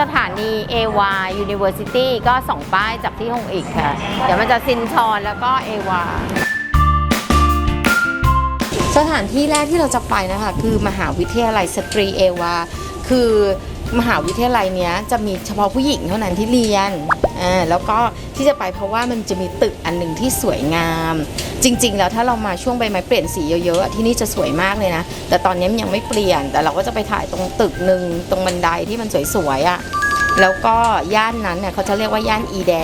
สถานี AWA University ก็สองป้ายจากที่ฮงอีกค่ะ เดี๋ยวมันจะซินชอนแล้วก็ AWA สถานที่แรกที่เราจะไปนะคะคือมหาวิทยาลัยสตรีเอวา คือมหาวิทยาลัยเนี้ยจะมีเฉพาะผู้หญิงเท่านั้นที่เรียน อ่าแล้วก็ที่จะไปเพราะว่ามันจะมีตึกอันหนึ่งที่สวยงาม จริง ๆ แล้วถ้าเรามาช่วงใบไม้เปลี่ยนสีเยอะๆที่นี่จะสวยมากเลยนะ แต่ตอนนี้มันยังไม่เปลี่ยน แต่เราก็จะไปถ่ายตรงตึกหนึ่งตรงบันไดที่มันสวยๆอะ่ะแล้วก็ย่านนั้นเนี่ยเขาจะเรียกว่าย่านอีแด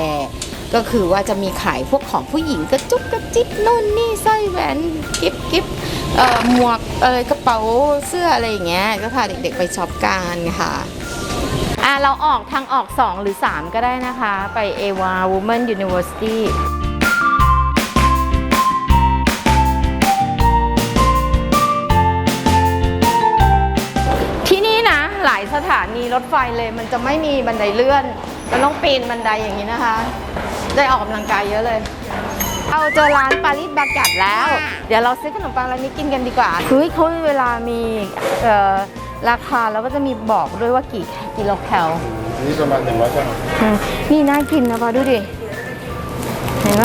ก็คือว่าจะมีขายพวกของผู้หญิงกระจุกกระจิบนู่นนี่สร้อยแหวนกิฟกิฟเอ่อหมวกเอ่อกระเป๋าเสื้ออะไรอย่างเงี้ยก็พาเด็กๆไปช็อปกันค่ะ อะเราออกทางออก 2 หรือ 3 ก็ได้นะคะ ไป AWA Women University ที่นี่นะ หลายสถานีรถไฟเลยมันจะไม่มีบันไดเลื่อนมันต้องปีนบันไดอย่างนี้นะคะ ได้ออกกำลังกายเยอะเลยเอาเจอร้านปารีสบากัดแล้ว เดี๋ยวเราซื้อขนมปังร้านนี้กินกันดีกว่าคือเขาเวลามีเอ่อ ราคาแล้วก็จะมีบอกด้วยว่ากี่กิโลแคลนี่ประมาณหนึ่งร้อยกรัมอืมนี่น่ากินนะปะดูดิ เห็นไหม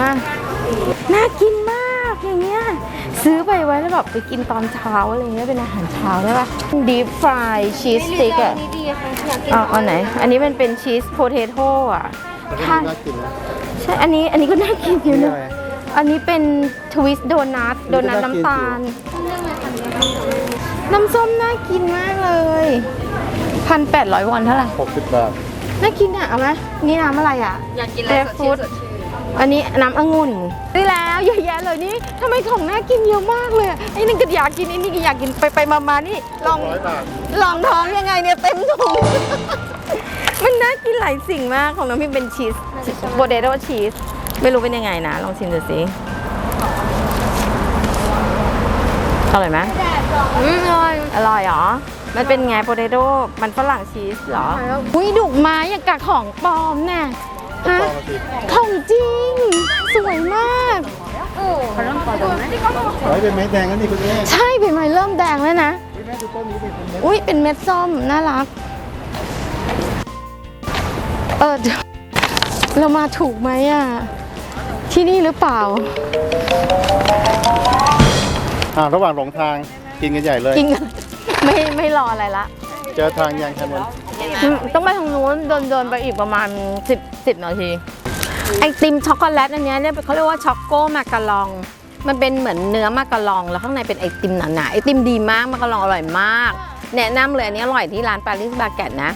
น่ากินมากอย่างเงี้ย ซื้อไปไว้แล้วแบบไปกินตอนเช้าอะไรเงี้ยเป็นอาหารเช้าได้ปะดีฟฟรายชีสสติ๊กอะดีๆค่ะอยากกินเอาเอาไหน อันนี้มันเป็นชีสโพเทโต้อะแล้วก็ค่ะน่ากินนะใช่อันนี้อันนี้ก็น่ากินอยู่นี่นะอะไรอันนี้เป็นทวิสต์โดนัทโดนัทนี่ก็น่ากินน้ำตาล น้ำส้มน่ากินมากเลยพันแปดร้อยวันเท่าไหร่หกสิบบาท น่ากินอะ เอาไหมนี่น้ำอะไรอะ อยากกินอะไรเรฟฟูดอันนี้น้ำองุ่นนี่แล้วเยอะแยะเลยนี่ทำไมของน่ากินเยอะมากเลยอะไอ้นี่ก็อยากกินไอ้นี่ก็อยากกินไปไปมามานี่ลองร้อยบาท ลองท้องยังไงเนี่ยเต็มถุง มันน่ากินหลายสิ่งมากของน้องพิมเป็นชีสโบเดโ o ชีสไม่รู้เป็นยังไงนะ ลองชิมดูสิอร่อยไหม อืมอร่อยอร่อยเหรอ มันเป็นไงโปเตโต้มันฝรั่งชีสเหรอ อุ้ยดุกไม้อย่างกับของปลอมแน่ฮะต่อมาสิของจริง สวยมากร้อยเป็นไม้แดงนั่นนี่คุณแม่ใช่ใบไม้เริ่มแดงแล้วนะคุณแม่ดูต้นนี้เป็นเม็ดอุ้ยเป็นเม็ดส้มน่ารัก เออเดี๋ยวเรามาถูกไหมอะ ที่นี่หรือเปล่า อ่าระหว่างหลงทาง กินกันใหญ่เลยจริงไม่ไม่รออะไรละ เจอทางยางถนนอืมต้องไปทางนู้นเดินเดินไปอีกประมาณ 10 10นาที ไอติมช็อกโกแลตอันเนี้ยเนี่ยเขาเรียกว่าช็อกโกมาการอง มันเป็นเหมือนเนื้อมาการอง แล้วข้างในเป็นไอติมหนาๆไอติมดีมากมาการองอร่อยมาก แนะนำเลยอันนี้อร่อยที่ร้านปารีสบาเกตนะ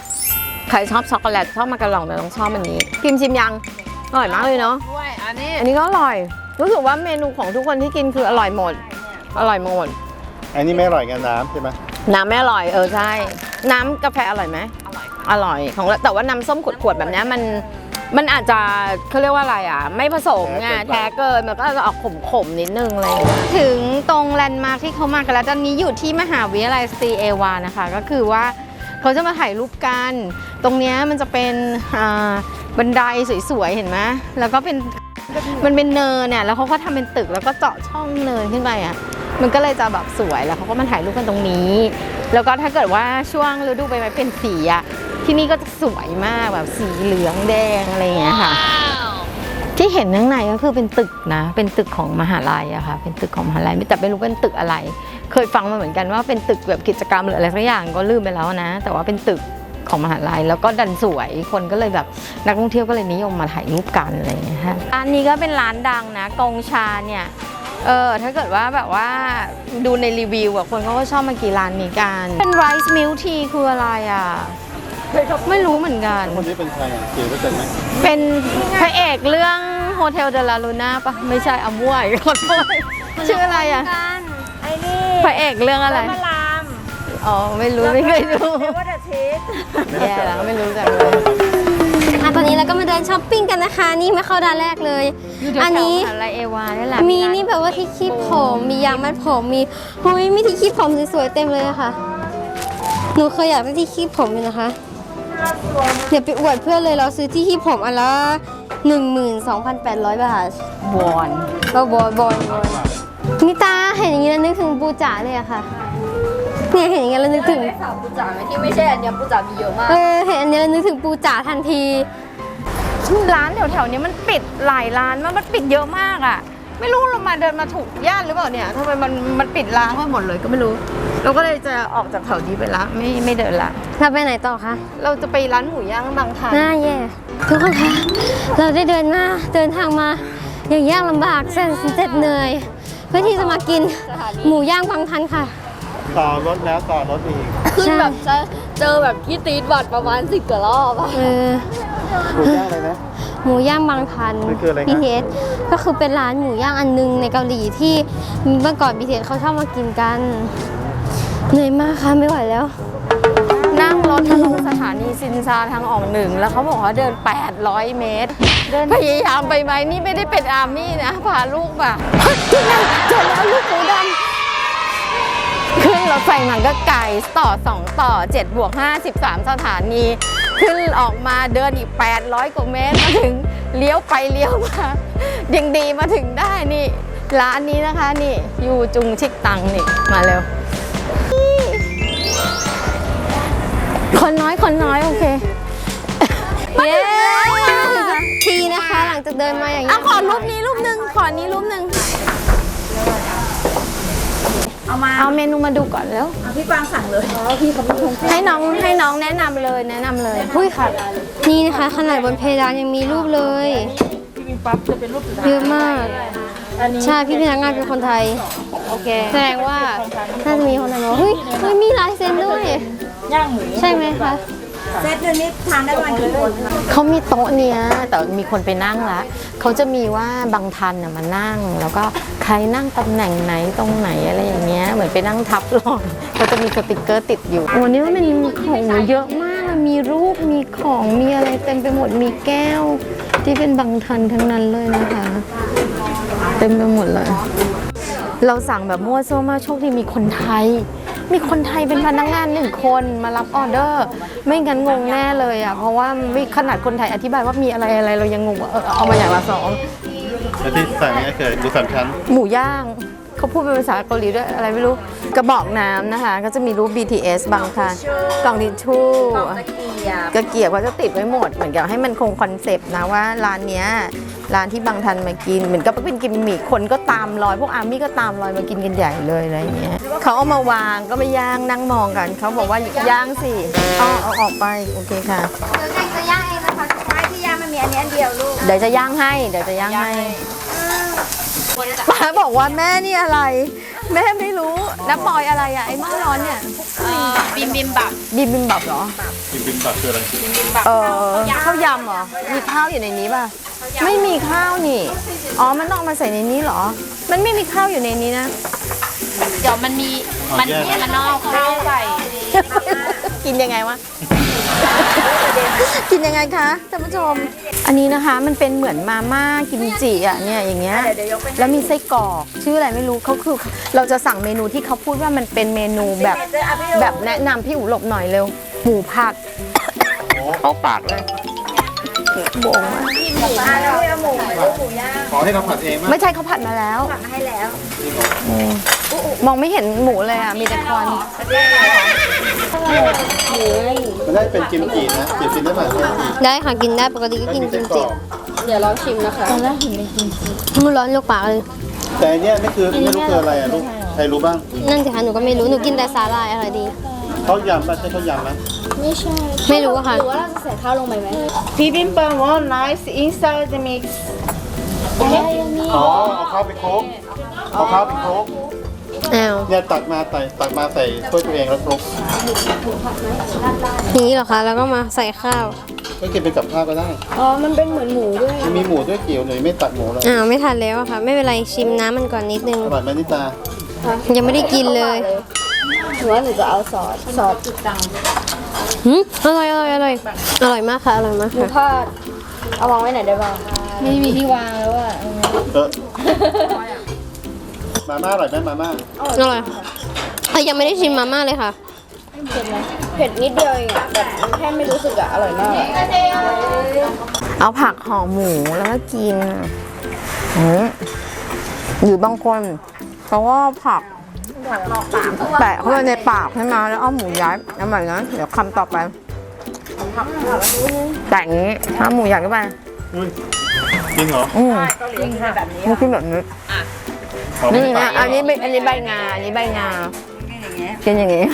ใครชอบช็อกโกแลตชอบมาการองแต่ต้องชอบอันนี้พิมชิมยังอร่อยมากเลยเนาะ ด้วยอันนี้ อันนี้ก็อร่อย รู้สึกว่าเมนูของทุกคนที่กินคืออร่อยหมด อร่อยหมด อันนี้ไม่อร่อยกันน้ำใช่ไหมน้ำไม่อร่อยเออใช่ น้ำกาแฟอร่อยไหมอร่อยอร่อยของเราแต่ว่าน้ำส้มขวดๆแบบเนี้ยมันมันอาจจะเขาเรียกว่าอะไรอะ ไม่ผสมไงแท้เกินมันก็จะออกขมๆนิดนึงอะไรอย่างเลยถึงตรงแลนด์มาร์คที่เขามากันแล้วตอนนี้อยู่ที่มหาวิทยาลัยสตรีเอวานะคะ ก็คือว่าเขาจะมาถ่ายรูปกัน ตรงเนี้ยมันจะเป็นอ่าบันไดสวยๆ เห็นไหมแล้วก็เป็นมันเป็นเนินเนี่ยแล้วเขาก็ทำเป็นตึกแล้วก็เจาะช่องเนินขึ้นไปอะ มันก็เลยจะแบบสวยแล้วเขาก็มาถ่ายรูปกันตรงนี้ แล้วก็ถ้าเกิดว่าช่วงฤดูใบไม้เป็นสีอะที่นี่ก็จะสวยมากแบบสีเหลืองแดงอะไรอย่างเงี้ยค่ะ ที่เห็นข้างในก็คือเป็นตึกนะ เป็นตึกของมหาลัยอะค่ะ เป็นตึกของมหาลัยแต่ไม่รู้เป็นตึกอะไร เคยฟังมาเหมือนกันว่าเป็นตึกแบบกิจกรรมหรืออะไรสักอย่างก็ลืมไปแล้วนะ แต่ว่าเป็นตึกของมหาลัยแล้วก็ดันสวยคนก็เลยแบบนักท่องเที่ยวก็เลยนิยมมาถ่ายรูปกันอะไรอย่างเงี้ยค่ะร้านนี้ก็เป็นร้านดังนะกงชาเนี่ย เออถ้าเกิดว่าแบบว่าดูในรีวิวอะคนเขาก็ชอบมากินร้านนี้กัน เป็นไรซ์มิลทีคืออะไรอะไม่รู้เหมือนกัน คนนี้เป็นใครอะเกี่ยวกับไหมเป็นพระเอกเรื่องโฮเทลเดลาลูน่าปะไม่ใช่อมวยขอโทษชื่ออะไรอะกันไอ้นี่พระเอกเรื่องอะไร พระรามอ๋อ ไม่รู้ ไม่เคยดูเรียกว่าเดอะชีสแย่แล้วไม่รู้จักเลยอะ ตอนนี้เราก็มาเดินช้อปปิ้งกันนะคะ นี่มาเข้าด้านแรกเลยอันนี้ อะไรเอวานี่แหละมีนี่แบบว่าที่คีบผม มียางมัดผม มีเฮ้ยมีที่คีบผมสวยๆเต็มเลยอะค่ะ หนูเคยอยากได้ที่คีบผมเลยนะคะ เดี๋ยวไปอวดเพื่อนเลยเราซื้อที่คีบผมอันละ12,800 บาทวอน ก็บอยบอยบอยนี่ตาเห็นอย่างนี้แล้วนึกถึงปูจ๋าเลยอะค่ะ เนี่ยเห็นอย่างเงี้ยแล้วนึกถึง สาวปูจ๋าไหมที่ไม่ใช่อันเนี้ยปูจ๋ามีเยอะมาก เออเห็นอันเนี้ยแล้วนึกถึงปูจ๋าทันที ร้านแถวๆนี้มันปิดหลายร้านมากมันปิดเยอะมากอะ ไม่รู้เรามาเดินมาถูกย่านหรือเปล่าเนี่ยทำไมมันมันปิดร้านไปหมดเลยก็ไม่รู้ เราก็เลยจะออกจากแถวนี้ไปละไม่ไม่เดินละ เราไปไหนต่อคะเราจะไปร้านหมูย่างบางทางหน้าแย่ทุกคนคะเราได้เดินหน้าเดินทางมาอย่างยากลำบากแสนเจ็ดเหนื่อย เพื่อที่จะมากินหมูย่างบางทันค่ะ ต่อรถแล้วต่อรถอีกขึ้นแบบจะเจอแบบที่ตีดบัตรประมาณสิบกว่ารอบอะเออ ถูกย่างเลยนะ หมูย่างบางทัน มันคืออะไรคะ BTS ก็คือเป็นร้านหมูย่างอันนึงในเกาหลีที่เมื่อก่อน BTS เขาชอบมากินกัน เหนื่อยมากค่ะไม่ไหวแล้ว นั่งรถมาลงสถานีซินซาทางออกหนึ่ง แล้วเขาบอกว่าเดิน 800 เมตรพยายามไปไหมนี่ไม่ได้เป็นอาร์มี่นะ พาลูกมาเฮ้ยยังไงเจอแล้วลูกหมูดำขึ้น รถไฟมันก็ไกลต่อ 2 ต่อ 7 บวก5 13สถานี ขึ้นออกมาเดินอีก 800 กว่าเมตรมาถึงเลี้ยวไปเลี้ยวมายังดีมาถึงได้นี่ ร้านนี้นะคะนี่ยูจุงชิกตังนี่มาเร็ว คนน้อยคนน้อยโอเคเย้ทีนะคะหลังจากเดินมาอย่างเอานี้ขอรูปนี้รูปหนึ่งขอนี้รูปหนึ่ง เอามาเอาเมนูมาดูก่อนแล้วพี่ปางสั่งเลยให้น้องให้น้องแนะนำเลยแนะนำเลยอุ้ยค่ะ นี่นะคะขนาดบนเพดานยังมีรูปเลยเยอะมากใช่พี่พนักงานเป็นคนไทย โอเคแสดงว่าน่าจะมีคนไทยบอกเฮ้ยเฮ้ยมีลายเซ็นด้วย ย่างหมูใช่ไหมคะ เซตเดือนนี้ทานได้ประมาณกี่คนคะเขามีโต๊ะเนี้ยแต่มีคนไปนั่งละเขาจะมีว่าบางทันน่ะมานั่ง แล้วก็ใครนั่งตำแหน่งไหนตรงไหนอะไรอย่างเงี้ยเหมือนไปนั่งทับรองเขาจะมีสติกเกอร์ติดอยู่โอ้นี่มันเป็นของเยอะมากอะมีรูปมีของมีอะไรเต็มไปหมดมีแก้ว ที่เป็นบางทันทั้งนั้นเลยนะคะ เต็มไปหมดเลย เราสั่งแบบมั่วซั่วมากโชคดีมีคนไทย มีคนไทยเป็นพนักงานหนึ่งคนมารับออเดอร์ ไม่งั้นงงแน่เลยอะ เพราะว่าไม่ขนาดคนไทยอธิบายว่ามีอะไรอะไรเรายังงงว่าเออเอามาอย่างละสองแล้วที่สั่งเนี่ยคือดูสามชั้น หมูย่าง เขาพูดเป็นภาษาเกาหลีด้วยอะไรไม่รู้กระบอกน้ำนะคะ ก็จะมีรูป BTS บางค่ะกล่องทิชชู่ตะเกียบกระเกียบเขาจะติดไว้หมดเหมือนกับให้มันคงคอนเซปต์นะว่าร้านเนี้ยร้านที่บางทันมากิน เหมือนกับเป็นกิมมิคคนก็ตามรอย พวกอาร์มี่ก็ตามรอยมากินกันใหญ่เลยอะไรอย่างเงี้ยเขาเอามาวางก็ไม่ย่างนั่งมองกัน เขาบอกว่าย่างสิเอาเอาออกไปโอเคค่ะเดี๋ยวแม่จะย่างเองนะคะไม่ที่ย่างมันมีอันนี้อันเดียวลูกเดี๋ยวจะย่างให้เดี๋ยวจะย่างให้ ป้าบอกว่าแม่นี่อะไร แม่ไม่รู้แล้วปอยอะไรอะไอ้หม้อร้อนเนี่ยบิมบิมบับบิบิมบับเหรอบิมบิมบับคืออะไรเออข้าวยำเหรอมีข้าวอยู่ในนี้ป่ะไม่มีข้าวนี่อ๋อมันต้องเอามาใส่ในนี้เหรอ มันไม่มีข้าวอยู่ในนี้นะเดี๋ยวมันมีมันแยกมันนอกข้าวใส่กินยังไงวะกินยังไงคะท่านผู้ชม อันนี้นะคะมันเป็นเหมือนมาม่ากิมจิอะเนี่ยอย่างเงี้ยแล้วมีไส้กรอกชื่ออะไรไม่รู้เขาคือ เราจะสั่งเมนูที่เขาพูดว่ามันเป็นเมนูแบบแบบแนะนำพี่อู๋หลบหน่อยเร็วหมูผัด เข้าปากเลยโบ่งมากแล้วเอาหมูลูกหมูย่างขอให้เราผัดเองมั้ยไม่ใช่เขาผัดมาแล้วสั่งให้แล้วมองไม่เห็นหมูเลยอะ มีแต่ควันมันได้เป็นกิมจินะจิบกินได้ไหมกิมจิได้ค่ะกินได้ปกติก็แล้วกินมีกิไส้มกรจิอกเดี๋ยวลองชิมนะคะมันร้อนลูกปากเลย แต่อันเนี้ยไม่คือไม่รู้คืออะไรอะลูกใครรู้บ้าง นั่นสิคะหนูก็ไม่รู้หนูกินแต่สาหร่ายอร่อยดี เขายำป่ะใช่เขายำไหมไม่รู้อะค่ะ หรือว่าเราจะใส่ข้าวลงไปไหม Bibimbap one nice inside the mix. อ๋อเอาข้าวไปโคลุกเอาข้าวไปโคลุกอ้าวเนี่ยตักมาใส่ตักมาใส่ถ้วยตัวเองแล้วคลุกอย่างนี้เหรอคะ แล้วก็มาใส่ข้าว ก็กินเป็นกับข้าวก็ได้อ๋อ มันเป็นเหมือนหมูด้วยมันมีหมูด้วยเกี่ยวหน่อยไม่ตักหมูเลยอ้าวไม่ทันแล้วอะค่ะ ไม่เป็นไรชิมน้ำมันก่อนนิดนึงอร่อยไหมนิตา ยังไม่ได้กินเลย หรือว่าหนูจะเอาซอสซอสติดตังหืมอร่อยอร่อยอร่อยอร่อยมากค่ะอร่อยมากหมูค่ะทอดเอาวางไว้ไหนได้บ้างไม่มีที่วางแล้วอะเออมาม่าอร่อยไหมมาม่าอร่อยเอ้ยยังไม่ได้ชิมมาม่าเลยค่ะ เผ็ดไหมเผ็ดนิดเดียวเองอะแบบแค่ไม่รู้สึกอะอร่อยมากอะเอาผักห่อหมูแล้วก็กินอืมหรือบางคนเขาก็ผัก แตะเข้าไปในปากให้มาแล้วเอาหมูย้ายเอาใหม่นะเดี๋ยวคำต่อไปแต่อย่างนี้ถ้าหมูย้ายเข้าไปอุ้ยจริงเหรออืมจริงค่ะแบบนี้มันขึ้นแบบนี้อ๋อไม่นี่ได้นะอันนี้ใบอันนี้ใบงาอันนี้ใบงากินอย่างงี้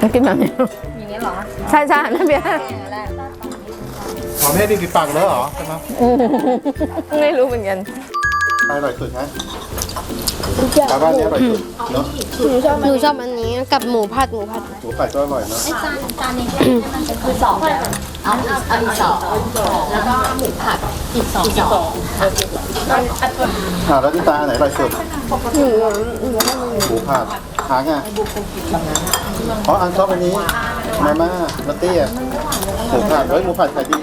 มันกินแบบนี้อย่างนี้เหรอใช่ใช่นั่นเบียร์อ๋อไม่ให้ดิบปากแล้วเหรอใช่ไหมอืมไม่รู้เหมือนกันไปอร่อยสุดนะ ชาวบ้านนี้อร่อยสุดเนาะหนูชอบอันนี้กับหมูผัดหมูผัดหมูไก่ก็อร่อยเนาะอ่าแล้วที่ตาอันไหนอร่อยสุดหมูผัดหางอะอ๋ออันชอบอันนี้มาม่าลัตตี้อะหมูผัดเฮ้ยหมูผัดขายดี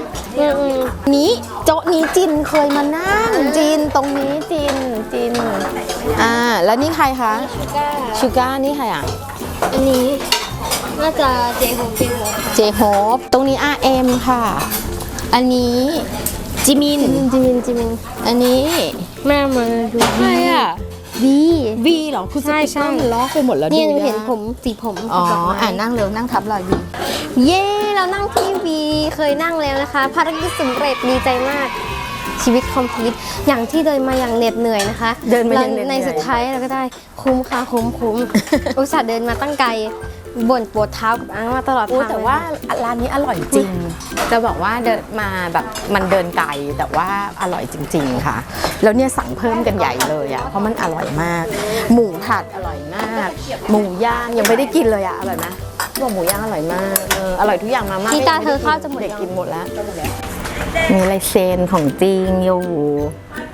นี้โจ๊ะนี้จินเคยมานั่งจินตรงนี้จินจินอ่าแล้วนี่ใครคะชูก้านี่ใครอะอันนี้น่าจะเจโฮมเจโฮมเจโฮปตรงนี้ RM ค่ะ อันนี้จิมินจิมินจิมินอันนี้แม่มาดูใครอะวีวีเหรอคือสใช่ติ๊กเกใช่อร์มันล็อกไปหมดแล้วเนี่ยหดูนูเห็นยากผมสีผมอ๋อดกไม้อ่านั่งเร็วนั่งทับรอยวีเย้ เรานั่งที่วีเคยนั่งแล้วนะคะ ภารกิจสำเร็จดีใจมากชีวิตคอมพลีทอย่างที่เดินมาอย่างเหน็ดเหนื่อยนะคะเดินมาอย่างเหน็ดเหนื่อยในสุดท้ายเราก็ได้คุ้มค่ะคุ้มคุ้ม อุตส่าห์เดินมาตั้งไกลบ่นปวดเท้ากับอ้างมาตลอดโอ้ทางแต่ว่าร้านนี้อร่อยจริง จะบอกว่าเดินมาแบบมันเดินไกลแต่ว่าอร่อยจริง ๆ ค่ะ แล้วเนี่ยสั่งเพิ่มกันใหญ่เลยอะเพราะมันอร่อยมาก หมูผัดอร่อยมาก หมูย่างยังไม่ได้กินเลยอะอร่อยไหม บอกหมูย่างอร่อยมากเอออร่อยทุกอย่างมาม่ากีตาร์เธอข้าวจะหมด เด็กยังกินหมดแล้วมีลายเซนของจริงอยู่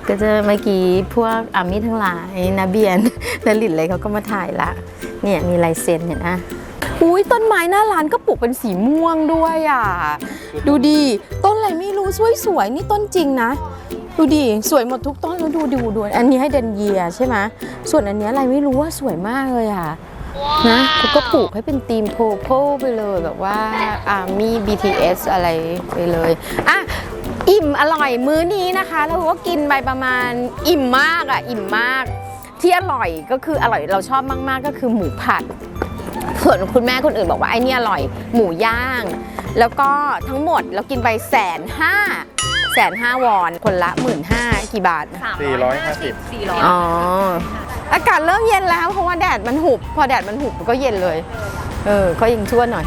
ก็จะเมื่อกี้พวกอามิทั้งหลายนาเบียนนลินเลยเขาก็มาถ่ายละ เนี่ยมีลายเซนเห็นนะอุ้ยต้นไม้หน้าร้านก็ปลูกเป็นสีม่วงด้วยอะ ดูดิต้นอะไรไม่รู้สวยสวยๆนี่ต้นจริงนะ ดูดิสวยหมดทุกต้นแล้วดูดูดูอันนี้ให้เดนเยียใช่ไหมส่วนอันเนี้ยอะไรไม่รู้ว่าสวยมากเลยอะ นะเขาก็ปลูกให้เป็นธีมโพโพไปเลยแบบว่าอาร์มี่ BTS อะไรไปเลยอะอิ่มอร่อยมื้อนี้นะคะเราก็กินไปประมาณอิ่มมากอะอิ่มมาก ที่อร่อยก็คืออร่อยเราชอบมากๆ ก็คือหมูผัดส่วนคุณแม่คนอื่นบอกว่าไอ้นี่อร่อยหมูย่าง แล้วก็ทั้งหมดเรากินไปแสนห้า แสนห้าวอน คนละหมื่นห้ากี่บาท450อ๋อ อากาศเริ่มเย็นแล้วเพราะว่าแดดมันหุบ พอแดดมันหุบมันก็เย็นเลย เออ ก็ยังชั่วหน่อย